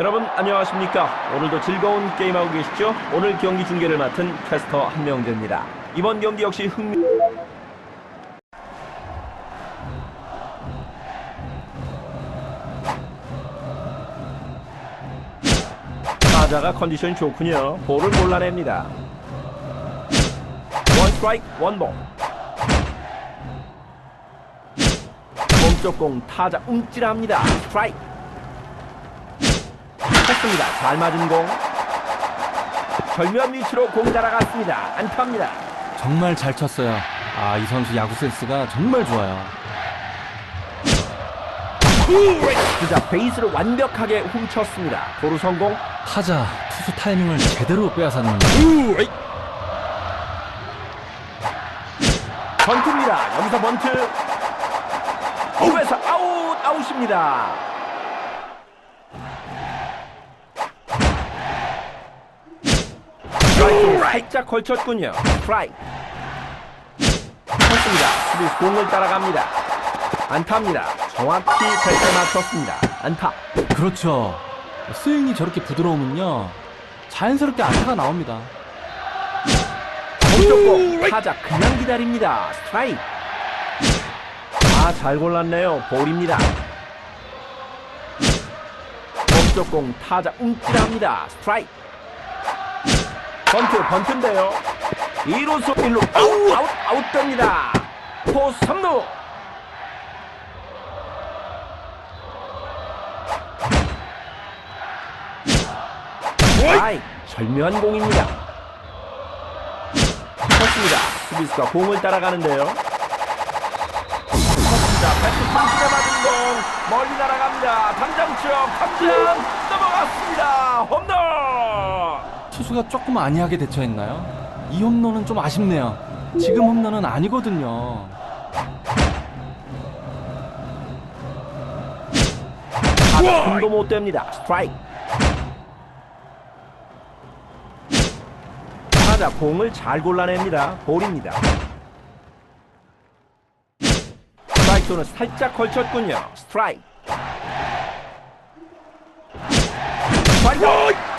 여러분 안녕하십니까? 오늘도 즐거운 게임하고 계시죠? 오늘 경기 중계를 맡은 캐스터 한명재입니다. 이번 경기 역시 흥미 타자가 컨디션이 좋군요. 볼을 골라냅니다. 원 스트라이크 원볼. 몸쪽 공 타자 움찔합니다. 스트라이크 쳤습니다. 잘 맞은 공. 절묘한 위치로 공 날아갔습니다. 안타입니다. 정말 잘 쳤어요. 아, 이 선수 야구 센스가 정말 좋아요. 주자 베이스를 완벽하게 훔쳤습니다. 도루 성공. 타자, 투수 타이밍을 제대로 빼앗았는 번트입니다. 여기서 번트. 오에서 아웃 아웃입니다. 살짝 걸쳤군요. 스트라이크. 쳤습니다. 수비수 공을 따라갑니다. 안타입니다. 정확히 벨에 맞췄습니다. 안타. 그렇죠. 스윙이 저렇게 부드러우면요. 자연스럽게 안타가 나옵니다. 공격공 타자 그냥 기다립니다. 스트라이크. 아, 잘 골랐네요. 볼입니다. 공격공 타자 움찔합니다. 스트라이크. 번트, 번트인데요. 2루수 1루 아웃, 아웃, 아웃됩니다. 포 3루. 아이, 절묘한 공입니다. 쳤습니다. 수비수가 공을 따라가는데요. 쳤습니다. 배트 punch에 맞은 공 멀리 날아갑니다. 담장 쪽 담장 넘어갔습니다. 홈런. 투수가 조금 안이하게 대처했나요? 이 홈런은 좀 아쉽네요. 지금 홈런은 아니거든요. 손도 못 댑니다. 스트라이크. 타자 공을 잘 골라냅니다. 볼입니다. 스트라이크 존은 살짝 걸쳤군요. 스트라이크.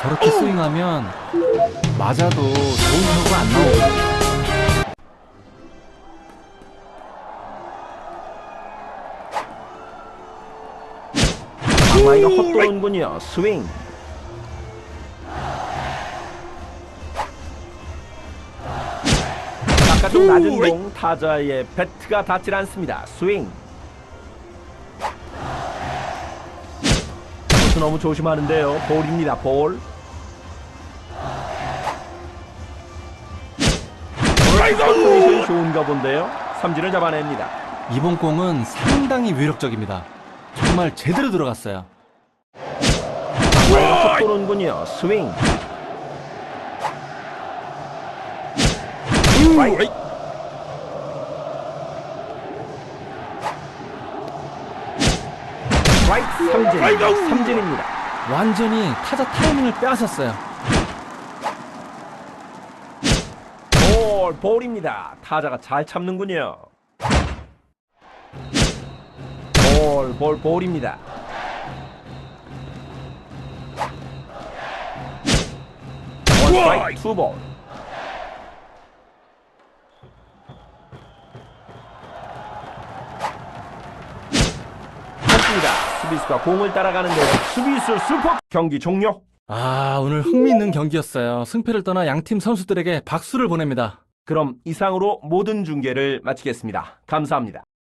저렇게 스윙하면 맞아도 좋은 결과 안 나오거든요. 방망이가 헛도는군요. 스윙. 바깥쪽 낮은 공 타자의 배트가 닿질 않습니다. 스윙. 투수 너무 조심하는데요. 볼입니다. 볼. 컨디션이 좋은가 본데요. 삼진을 잡아냅니다. 이번 공은 상당히 위력적입니다. 정말 제대로 들어갔어요. 헛도는군요. 스윙. 스트라이크. 스트라이크 삼진. 삼진입니다. 완전히 타자 타이밍을 빼앗았어요. 볼, 볼입니다. 타자가 잘 참는군요. 볼, 볼, 볼입니다. 스트라이크, 투 볼. 쳤습니다. 수비수가 공을 따라가는데 수비수 슈퍼 경기 종료. 아, 오늘 흥미있는 경기였어요. 승패를 떠나 양팀 선수들에게 박수를 보냅니다. 그럼 이상으로 모든 중계를 마치겠습니다. 감사합니다.